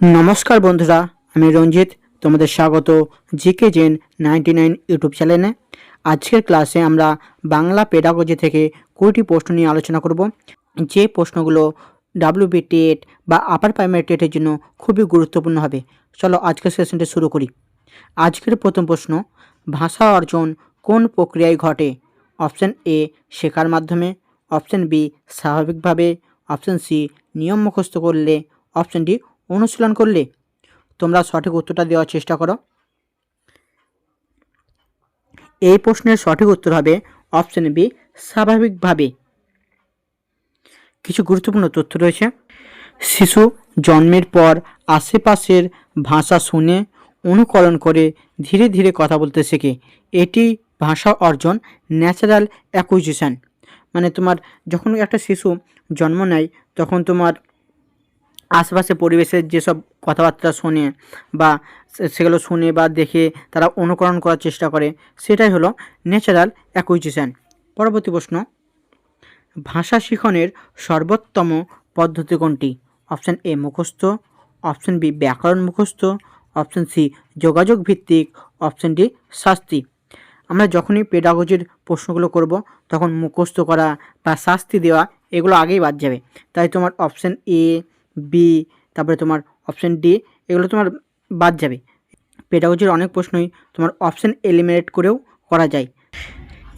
নমস্কার বন্ধুরা, আমি রঞ্জিত, তোমাদের স্বাগত GK Gen ninety nine YouTube চ্যানেলে। আজকের ক্লাসে আমরা বাংলা পেডাগজি থেকে কুড়িটি প্রশ্ন নিয়ে আলোচনা করব। যে প্রশ্নগুলো ডাব্লিউবি টেট বা আপার প্রাইমারি টেটের জন্য খুবই গুরুত্বপূর্ণ হবে। চলো আজকের সেশনটি শুরু করি। আজকের প্রথম প্রশ্ন, ভাষা অর্জন কোন প্রক্রিয়ায় ঘটে? অপশান এ শেখার মাধ্যমে। অপশন বি স্বাভাবিকভাবে। অপশান সি নিয়ম মুখস্থ করলে। অপশন ডি অনুশীলন করলে তোমরা সঠিক উত্তরটা দেওয়ার চেষ্টা করো। এই প্রশ্নের সঠিক উত্তর হবে অপশন বি, স্বাভাবিকভাবে। কিছু গুরুত্বপূর্ণ তথ্য রয়েছে। শিশু জন্মের পর আশেপাশের ভাষা শুনে অনুকরণ করে ধীরে ধীরে কথা বলতে শেখে। এটি ভাষা অর্জন ন্যাচারাল অ্যাকুইজিশন মানে তোমার যখন একটা শিশু জন্ম নেয়, তখন তোমার আশেপাশে পরিবেশের যেসব কথাবার্তা শোনে বা সেগুলো শুনে বা দেখে তারা অনুকরণ করার চেষ্টা করে, সেটাই হলো ন্যাচারাল অ্যাকুইজিশন। পরবর্তী প্রশ্ন, ভাষা শিখনের সর্বোত্তম পদ্ধতি কোনটি? অপশান এ, মুখস্থ, অপশান বি, ব্যাকরণ মুখস্থ, অপশান সি, যোগাযোগ ভিত্তিক, অপশান ডি, শাস্তি। আমরা যখনই পেডাগজির প্রশ্নগুলো করব, তখন মুখস্থ করা বা শাস্তি দেওয়া, এগুলো আগেই বাদ যাবে। তাই তোমার অপশান এ বি, তারপরে তোমার অপশান ডি, এগুলো তোমার বাদ যাবে। পেডাগজির অনেক প্রশ্নই তোমার অপশান এলিমিনেট করেও করা যায়।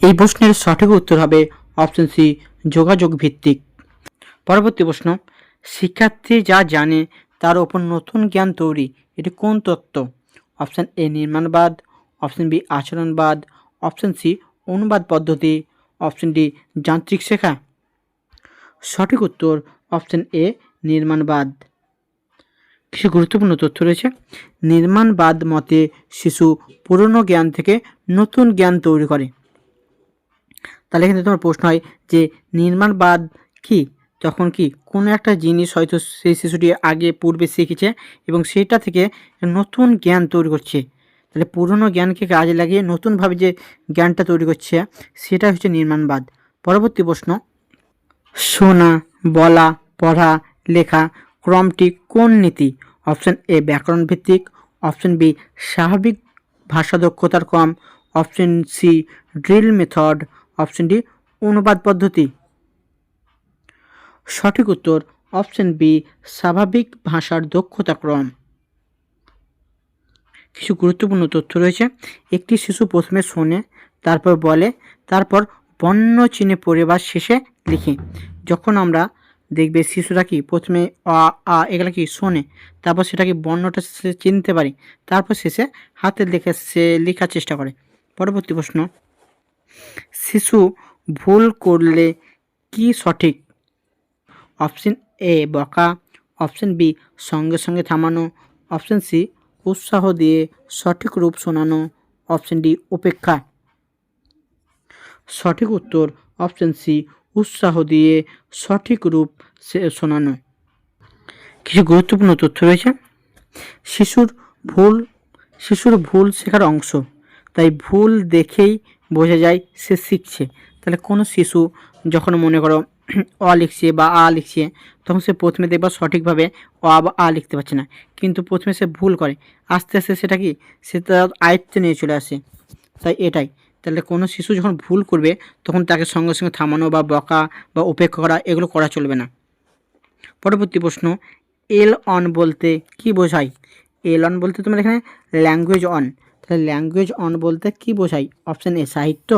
এই প্রশ্নের সঠিক উত্তর হবে অপশন সি যোগাযোগ ভিত্তিক। পরবর্তী প্রশ্ন, শিক্ষার্থী যা জানে তার ওপর নতুন জ্ঞান তৈরি, এটি কোন তত্ত্ব? অপশান এ নির্মাণবাদ অপশান বি আচরণবাদ অপশান সি অনুবাদ পদ্ধতি অপশান ডি যান্ত্রিক শেখা। সঠিক উত্তর অপশান এ নির্মাণবাদ কিছু গুরুত্বপূর্ণ তথ্য রয়েছে। নির্মাণবাদ মতে শিশু পুরনো জ্ঞান থেকে নতুন জ্ঞান তৈরি করে। তাহলে এখানে তোমার প্রশ্ন হয় যে নির্মাণবাদ কি? তখন কি কোনো একটা জিনিস হয়তো সেই শিশুটি আগে পূর্বে শিখেছে এবং সেটা থেকে নতুন জ্ঞান তৈরি করছে। তাহলে পুরনো জ্ঞানকে কাজে লাগিয়ে নতুনভাবে যে জ্ঞানটা তৈরি করছে, সেটা হচ্ছে নির্মাণবাদ পরবর্তী প্রশ্ন, শোনা, বলা, পড়া লেখা ক্রমটি কোন নীতি? অপশন এ ব্যাকরণ ভিত্তিক, অপশন বি স্বাভাবিক ভাষা দক্ষতার ক্রম option C drill method, option D অনুবাদ পদ্ধতি। সঠিক উত্তর, অপশন বি স্বাভাবিক ভাষার দক্ষতা ক্রম। কিছু গুরুত্বপূর্ণ তথ্য রয়েছে। একটি শিশু প্রথমে শোনে, তারপর বলে, তারপর বন্য চিহ্নে পরিবার শেষে লিখে। যখন আমরা দেখবে শিশুরা কি প্রথমে অ আ, এগুলো কি শোনে, তারপর সেটাকে বর্ণটা সে চিনতে পারে, তারপর শেষে হাতে লিখে, সে লেখার চেষ্টা করে। পরবর্তী প্রশ্ন, শিশু ভুল করলে কি সঠিক? অপশন এ, বকা। অপশন বি, সঙ্গে সঙ্গে থামানো। অপশন সি, উৎসাহ দিয়ে সঠিক রূপ শোনানো। অপশন ডি, উপেক্ষা। সঠিক উত্তর, অপশন সি উৎসাহ দিয়ে সঠিক রূপ শোনানো। কিছু গুরুত্বপূর্ণ তথ্য রয়েছে। শিশুর ভুল শিশুর ভুল শেখার অংশ। তাই ভুল দেখেই বোঝা যায় সে শিখছে। তাহলে কোনো শিশু যখন মনে করো অ লিখছে বা আ লিখছে, তখন সে প্রথমে দেখবা সঠিকভাবে অ বা আ লিখতে পারছে না। কিন্তু প্রথমে সে ভুল করে। আস্তে আস্তে সেটা কি? সে তার আয়ত্তে নিয়ে চলে আসে। তাই এটাই। তাহলে কোনো শিশু যখন ভুল করবে, তখন তাকে সঙ্গে সঙ্গে থামানো বা বকা বা উপেক্ষা করা, এগুলো করা চলবে না। পরবর্তী প্রশ্ন, এল অন বলতে কি বোঝায়? এল অন বলতে তোমার এখানে ল্যাঙ্গুয়েজ অন তাহলে ল্যাঙ্গুয়েজ অন বলতে কি বোঝায়? অপশান এ সাহিত্য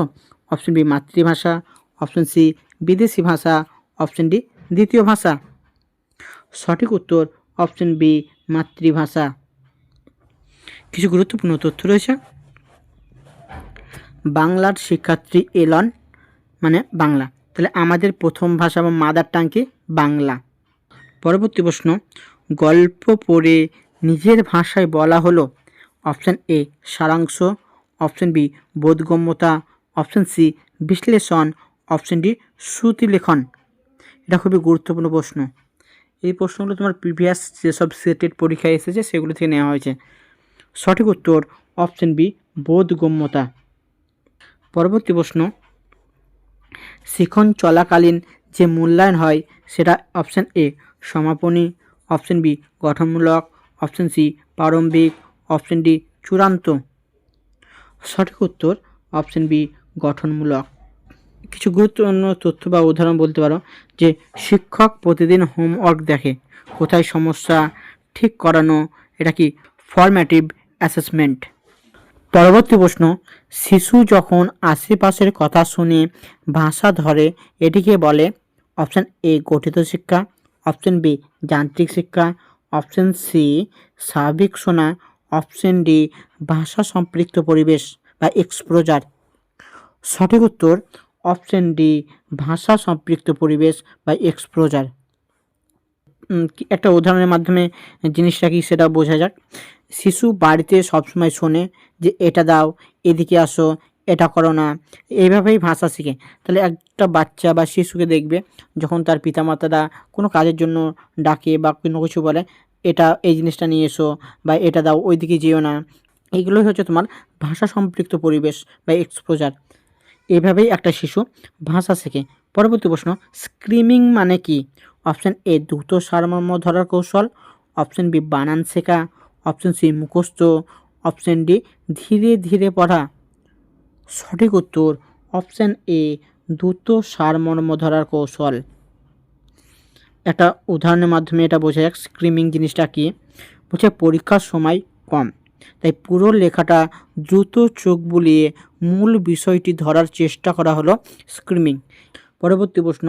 অপশান বি মাতৃভাষা অপশান সি বিদেশি ভাষা অপশান ডি দ্বিতীয় ভাষা। সঠিক উত্তর অপশান বি মাতৃভাষা। কিছু গুরুত্বপূর্ণ তথ্য রয়েছে। বাংলার শিক্ষার্থী এলন মানে বাংলা। তাহলে আমাদের প্রথম ভাষা বা মাদার টাং বাংলা। পরবর্তী প্রশ্ন, গল্প পড়ে নিজের ভাষায় বলা হলো? অপশান এ সারাংশ। অপশান বি বোধগম্যতা। অপশান সি বিশ্লেষণ। অপশান ডি শ্রুতিলেখন। এটা খুবই গুরুত্বপূর্ণ প্রশ্ন। এই প্রশ্নগুলো তোমার প্রিভিয়াস যেসব সেটেড পরীক্ষায় এসেছে, সেগুলো থেকে নেওয়া হয়েছে। সঠিক উত্তর অপশান বি বোধগম্যতা। পরবর্তী প্রশ্ন, শিখন চলাকালীন যে মূল্যায়ন হয়, সেটা অপশান এ সমাপনী অপশান বি গঠনমূলক অপশান সি প্রারম্ভিক অপশন ডি চূড়ান্ত। সঠিক উত্তর অপশন বি গঠনমূলক। কিছু গুরুত্বপূর্ণ তথ্য বা উদাহরণ বলতে পারো, যে শিক্ষক প্রতিদিন হোমওয়ার্ক দেখে, কোথায় সমস্যা ঠিক করানো, এটা কি ফরম্যাটিভ অ্যাসেসমেন্ট পরবর্তী প্রশ্ন, শিশু যখন আশেপাশের কথা শুনে ভাষা ধরে, এটিকে বলে অপশান এ গঠিত শিক্ষা, অপশান বি যান্ত্রিক শিক্ষা, অপশান সি স্বাভাবিক শোনা, অপশান ডি ভাষা সম্পৃক্ত পরিবেশ বা এক্সপ্রোজার সঠিক উত্তর, অপশন ডি ভাষা সম্পৃক্ত পরিবেশ বা এক্সপ্রোজার একটা উদাহরণের মাধ্যমে জিনিসটা কি সেটা বোঝা যাক। শিশু বাড়িতে সবসময় শোনে যে, এটা দাও, এদিকে আসো, এটা করো না। এইভাবেই ভাষা শিখে। তাহলে একটা বাচ্চা বা শিশুকে দেখবে যখন তার পিতামাতারা কোনো কাজের জন্য ডাকে বা কোনো কিছু বলে, এটা, এই জিনিসটা নিয়ে এসো বা এটা দাও, ওইদিকে যেও না। এগুলোই হচ্ছে তোমার ভাষা সম্পৃক্ত পরিবেশ বা এক্সপোজার এভাবেই একটা শিশু ভাষা শেখে। পরবর্তী প্রশ্ন স্ক্রিমিং মানে কি? অপশান এ, দ্রুত সারমর্ম ধরার কৌশল। অপশান বি, বানান শেখা। অপশান সি মুখস্থ অপশান ডি ধীরে ধীরে পড়া। সঠিক উত্তর অপশান এ দ্রুত সারমর্ম ধরার কৌশল। একটা উদাহরণের মাধ্যমে এটা বোঝা যাক স্ক্রিমিং জিনিসটা কি? বলছে, পরীক্ষার সময় কম। তাই পুরো লেখাটা দ্রুত চোখ বুলিয়ে মূল বিষয়টি ধরার চেষ্টা করা হলো স্ক্রিমিং পরবর্তী প্রশ্ন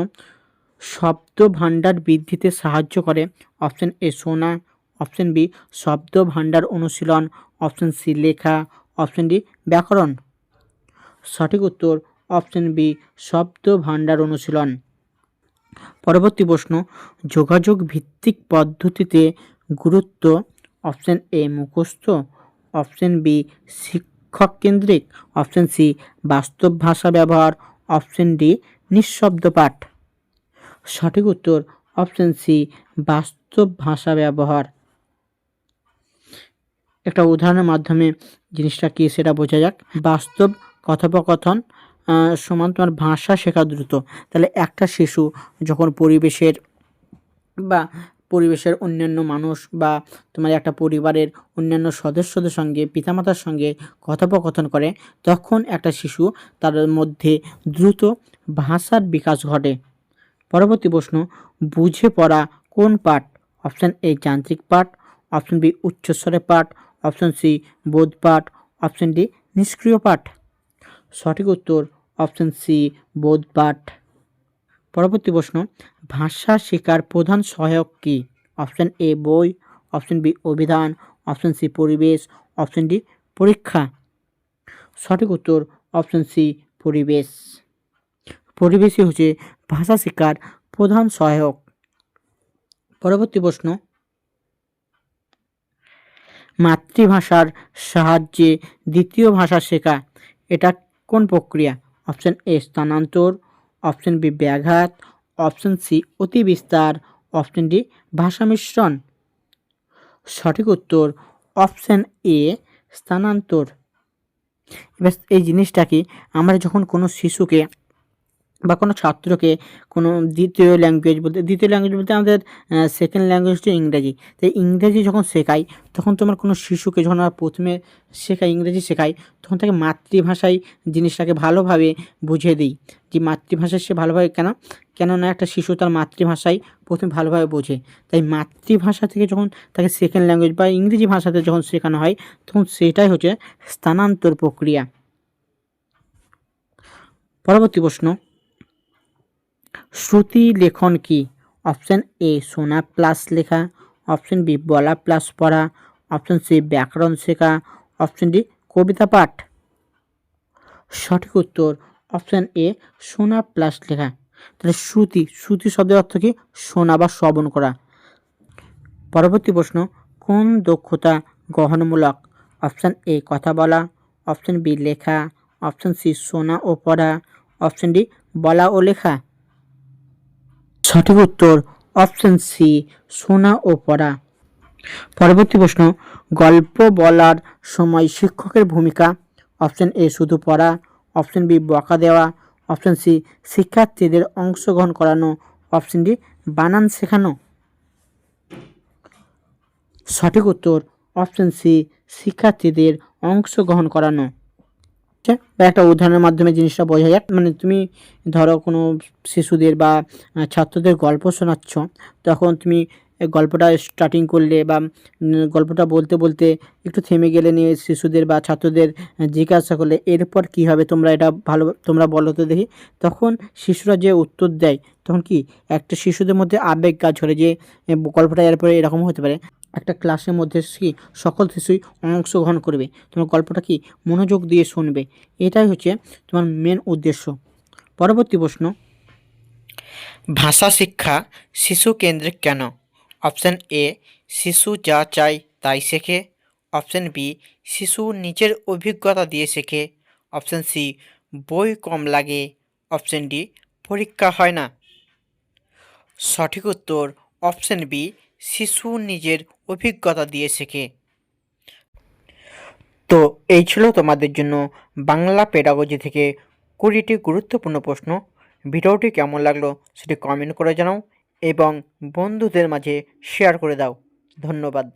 শব্দ ভাণ্ডার বৃদ্ধিতে সাহায্য করে। অপশান এ শোনা অপশন বি শব্দ ভাণ্ডার অনুশীলন। অপশন সি, লেখা। অপশন ডি, ব্যাকরণ। সঠিক উত্তর, অপশন বি শব্দ ভাণ্ডার অনুশীলন। পরবর্তী প্রশ্ন যোগাযোগ ভিত্তিক পদ্ধতিতে গুরুত্ব। অপশন এ, মুখস্থ। অপশন বি শিক্ষক কেন্দ্রিক অপশন সি, বাস্তব ভাষা ব্যবহার। অপশন ডি, নিঃশব্দ পাঠ। সঠিক উত্তর, অপশন সি, বাস্তব ভাষা ব্যবহার। একটা উদাহরণের মাধ্যমে জিনিসটা কী সেটা বোঝা যাক। বাস্তব কথোপকথন সমান তোমার ভাষা শেখা দ্রুত। তাহলে একটা শিশু যখন পরিবেশের বা পরিবেশের অন্যান্য মানুষ বা তোমার একটা পরিবারের অন্যান্য সদস্যদের সঙ্গে, পিতামাতার সঙ্গে কথোপকথন করে, তখন একটা শিশু তার মধ্যে দ্রুত ভাষার বিকাশ ঘটে। পরবর্তী প্রশ্ন, বুঝে পড়া কোন পাঠ? অপশান এ যান্ত্রিক পাঠ, অপশান বি উচ্চস্বরে পাঠ অপশান সি, বোধ পাঠ, অপশান ডি, নিষ্ক্রিয় পাঠ। সঠিক উত্তর, অপশান সি, বোধ পাঠ। পরবর্তী প্রশ্ন, ভাষা শেখার প্রধান সহায়ক কী? অপশান এ, বই, অপশান বি, অভিধান, অপশান সি, পরিবেশ, অপশান ডি, পরীক্ষা। সঠিক উত্তর, অপশান সি, পরিবেশ। পরিবেশই হচ্ছে ভাষা শেখার প্রধান সহায়ক। পরবর্তী প্রশ্ন মাতৃভাষার সাহায্যে দ্বিতীয় ভাষা শেখা। এটা কোন প্রক্রিয়া? অপশন এ স্থানান্তর, অপশন বি ব্যাঘাত, অপশন সি অতি বিস্তার অপশন ডি ভাষা মিশ্রণ সঠিক উত্তর অপশন এ স্থানান্তর। এবার এই জিনিসটা কি? আমরা যখন কোনো শিশুকে বা কোনো ছাত্রকে কোনো দ্বিতীয় ল্যাঙ্গুয়েজ বলতে, দ্বিতীয় ল্যাঙ্গুয়েজ বলতে আমাদের সেকেন্ড ল্যাঙ্গুয়েজ হচ্ছে ইংরেজি। তাই ইংরেজি যখন শেখাই, তখন তোমার কোনো শিশুকে যখন আমরা প্রথমে শেখাই ইংরেজি শেখাই, তখন তাকে মাতৃভাষায় জিনিসটাকে ভালোভাবে বুঝিয়ে দিই। যে মাতৃভাষায় সে ভালোভাবে কেন? কেননা একটা শিশু তার মাতৃভাষায় প্রথমে ভালোভাবে বোঝে। তাই মাতৃভাষা থেকে যখন তাকে সেকেন্ড ল্যাঙ্গুয়েজ বা ইংরেজি ভাষাতে যখন শেখানো হয়, তখন সেটাই হচ্ছে স্থানান্তর প্রক্রিয়া। পরবর্তী প্রশ্ন। শ্রুতি লেখন কি? অপশান এ শোনা প্লাস লেখা। অপশান বি, বলা প্লাস পড়া। অপশান সি, ব্যাকরণ শেখা। অপশান ডি, কবিতা পাঠ। সঠিক উত্তর, অপশান এ শোনা প্লাস লেখা। তাহলে শ্রুতি শ্রুতি শব্দের অর্থ কি? শোনা বা শ্রবণ করা। পরবর্তী প্রশ্ন, কোন দক্ষতা গ্রহণমূলক? অপশান এ, কথা বলা। অপশান বি, লেখা। অপশান সি শোনা ও পড়া। অপশান ডি, বলা ও লেখা। সঠিক উত্তর অপশন সি শোনা ও পড়া। পরবর্তী প্রশ্ন, গল্প বলার সময় শিক্ষকের ভূমিকা? অপশন এ শুধু পড়া। অপশন বি বকা দেওয়া। অপশন সি শিক্ষার্থীদের অংশগ্রহণ করানো। অপশন ডি বানান শেখানো। সঠিক উত্তর অপশন সি শিক্ষার্থীদের অংশগ্রহণ করানো। বা একটা উদাহরণের মাধ্যমে জিনিসটা বোঝা যাক। মানে তুমি ধরো কোনো শিশুদের বা ছাত্রদের গল্প শোনাচ্ছ, তখন তুমি গল্পটা স্টার্টিং করলে বা গল্পটা বলতে বলতে একটু থেমে গেলে নিয়ে শিশুদের বা ছাত্রদের জিজ্ঞাসা করলে, এরপর কি হবে? তোমরা এটা ভালো, তোমরা বলো তো দেখি। তখন শিশুরা যে উত্তর দেয়, তখন কি? একটা শিশুদের মধ্যে আবেগ কাজ করে যে গল্পটা এরপরে এরকম হতে পারে। একটা ক্লাসের মধ্যে কি সকল শিশুই অংশগ্রহণ করবে। তোমার গল্পটা কি মনোযোগ দিয়ে শুনবে? এটাই হচ্ছে তোমার মেন উদ্দেশ্য। পরবর্তী প্রশ্ন। ভাষা শিক্ষা শিশু কেন্দ্রিক কেন? অপশান এ শিশু যা চায় তাই শেখে। অপশান বি শিশু নিজের অভিজ্ঞতা দিয়ে শেখে। অপশান সি বই কম লাগে। অপশান ডি পরীক্ষা হয় না। সঠিক উত্তর অপশান বি শিশু নিজের অভিজ্ঞতা দিয়ে শেখে। তো এই ছিল তোমাদের জন্য বাংলা পেডাগজি থেকে কুড়িটি গুরুত্বপূর্ণ প্রশ্ন। ভিডিওটি কেমন লাগল সেটি কমেন্ট করে জানাও এবং বন্ধুদের মাঝে শেয়ার করে দাও। ধন্যবাদ।